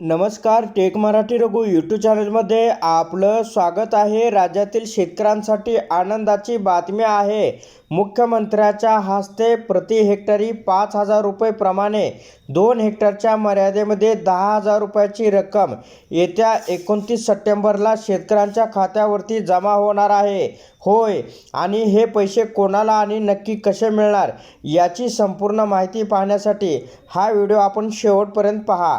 नमस्कार take Marathi Raghu YouTube चॅनलमध्ये आपलं स्वागत आहे. राज्यातील शेतकऱ्यांसाठी आनंदाची बातमी आहे. मुख्यमंत्र्याच्या हस्ते प्रति हेक्टरी पाच हजार रुपयेप्रमाणे दोन हेक्टरच्या मर्यादेमध्ये दहा हजार रुपयाची रक्कम येत्या एकोणतीस सप्टेंबरला शेतकऱ्यांच्या खात्यावरती जमा होणार आहे. होय आणि हे पैसे कोणाला आणि नक्की कसे मिळणार याची संपूर्ण माहिती पाहण्यासाठी हा व्हिडिओ आपण शेवटपर्यंत पहा.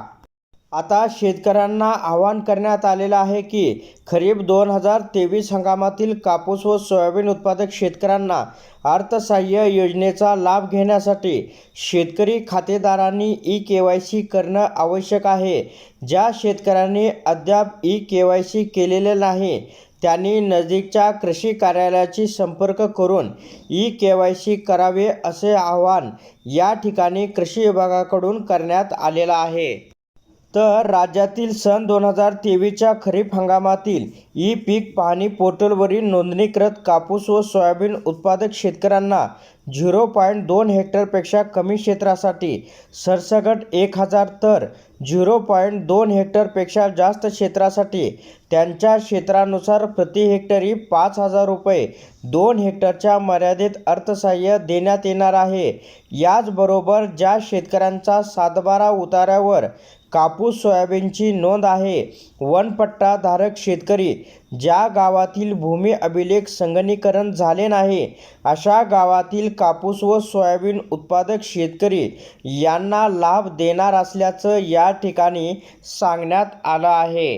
आता शेतकऱ्यांना आवाहन करण्यात आलेलं आहे की खरीप दोन हजार तेवीस हंगामातील कापूस व सोयाबीन उत्पादक शेतकऱ्यांना अर्थसहाय्य योजनेचा लाभ घेण्यासाठी शेतकरी खातेदारांनी ई के वाय सी करणं आवश्यक आहे. ज्या शेतकऱ्यांनी अद्याप ई के वाय सी केलेले नाही त्यांनी नजीकच्या कृषी कार्यालयाशी संपर्क करून ई के वाय सी करावे असे आवाहन या ठिकाणी कृषी विभागाकडून करण्यात आलेलं आहे. तर राज्यातील सन दोन हजार तेवीसच्या खरीप हंगामातील ई पीक पाहणी पोर्टलवरील नोंदणीकृत कापूस व सोयाबीन उत्पादक शेतकऱ्यांना झिरो पॉईंट दोन हेक्टरपेक्षा कमी क्षेत्रासाठी सरसगट एक हजार तर झिरो पॉईंट दोन हेक्टरपेक्षा जास्त क्षेत्रासाठी त्यांच्या क्षेत्रानुसार प्रति हेक्टरी पाच हजार रुपये दोन हेक्टरच्या मर्यादित अर्थसहाय्य देण्यात येणार आहे. याचबरोबर ज्या शेतकऱ्यांचा सातबारा उताऱ्यावर कापूस सोयाबीनची नोंद आहे. वनपट्टा धारक शेतकरी ज्या गावातील भूमी अभिलेख संगणीकरण झाले नाही अशा गावातील कापूस व सोयाबीन उत्पादक शेतकरी यांना लाभ देणार असल्याचं या ठिकाणी सांगण्यात आलं आहे.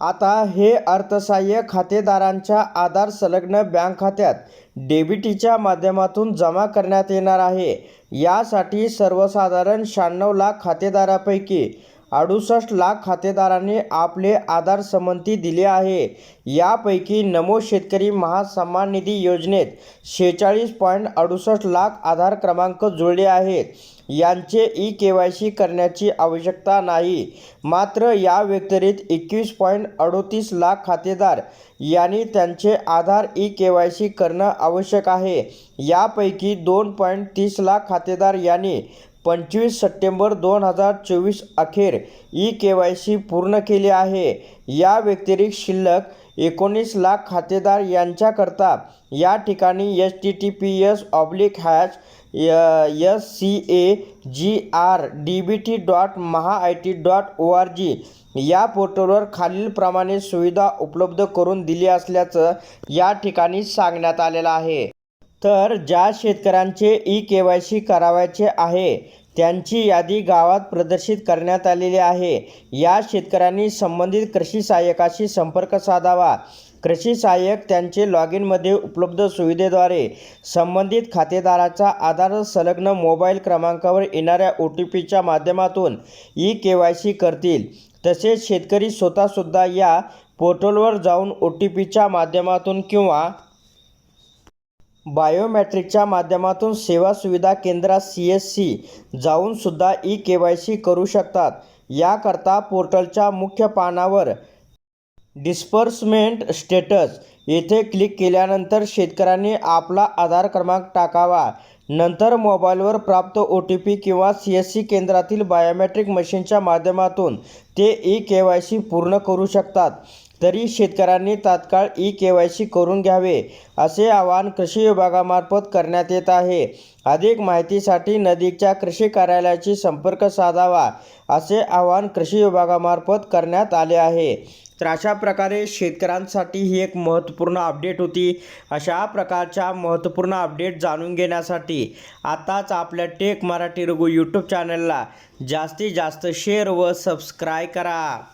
आता हे अर्थसहाय्य खातेदारांच्या आधार संलग्न बँक खात्यात डेबिटीच्या माध्यमातून जमा करण्यात येणार आहे. यासाठी सर्वसाधारण शहाण्णव लाख खातेदारापैकी अडुसष्ट लाख खातेदारांनी आपले आधार संमती दिली आहे. यापैकी नमो शेतकरी महासन्मान निधी योजनेत शेहेचाळीस पॉईंट अडुसष्ट लाख आधार क्रमांक जुळले आहेत. यांचे ई के वाय सी करण्याची आवश्यकता नाही. मात्र या व्यतिरिक्त एकवीस पॉईंट अडोतीस लाख खातेदार यांनी त्यांचे Aadhaar e K Y C करणं आवश्यक आहे. यापैकी दोन पॉईंट तीस लाख खातेदार यांनी पंचवीस सप्टेंबर दोन हजार चोवीस अखेर ई के वाय सी पूर्ण केली आहे. या व्यतिरिक्त शिल्लक एकोणीस लाख खातेदार यांच्याकरता या ठिकाणी H T T P S oblique hash S C A G R D B T dot Maha I T dot O R G या पोर्टलवर खालीलप्रमाणे सुविधा उपलब्ध करून दिली असल्याचं या ठिकाणी सांगण्यात आलेलं आहे. तर ज्या शेतकऱ्यांचे ई के वाय सी करावायचे आहे त्यांची यादी गावात प्रदर्शित करण्यात आलेली आहे. या शेतकऱ्यांनी संबंधित कृषी सहाय्यकाशी संपर्क साधावा. कृषी सहाय्यक त्यांचे लॉग इनमध्ये उपलब्ध सुविधेद्वारे संबंधित खातेदाराचा आधार संलग्न मोबाईल क्रमांकावर येणाऱ्या ओ टी पीच्या माध्यमातून ई के वाय सी करतील. तसेच शेतकरी स्वतःसुद्धा या पोर्टलवर जाऊन ओ टी पीच्या माध्यमातून किंवा बायोमॅट्रिकच्या माध्यमातून सेवा सुविधा केंद्रात सी एस सी जाऊन सुद्धा ई के वाय सी करू शकतात. याकरता पोर्टलच्या मुख्य पानावर डिस्पर्समेंट स्टेटस. येथे क्लिक केल्यानंतर शेतकऱ्यांनी आपला आधार क्रमांक टाकावा. नंतर मोबाईलवर प्राप्त ओ टी पी किंवा सी एस सी केंद्रातील बायोमॅट्रिक मशीनच्या माध्यमातून ते ई के वाय सी पूर्ण करू शकतात. तरी शेतकऱ्यांनी तात्काळ ई के वाय सी करून घ्यावे असे आवाहन कृषी विभागामार्फत करण्यात येत आहे. अधिक माहितीसाठी नदीच्या कृषी कार्यालयाशी संपर्क साधावा असे आवाहन कृषी विभागामार्फत करण्यात आले आहे. तर अशा प्रकारे शेतकऱ्यांसाठी ही एक महत्त्वपूर्ण अपडेट होती. अशा प्रकारच्या महत्त्वपूर्ण अपडेट जाणून घेण्यासाठी आताच आपल्या टेक मराठी रघु यूट्यूब चॅनलला जास्तीत जास्त शेअर व सबस्क्राय करा.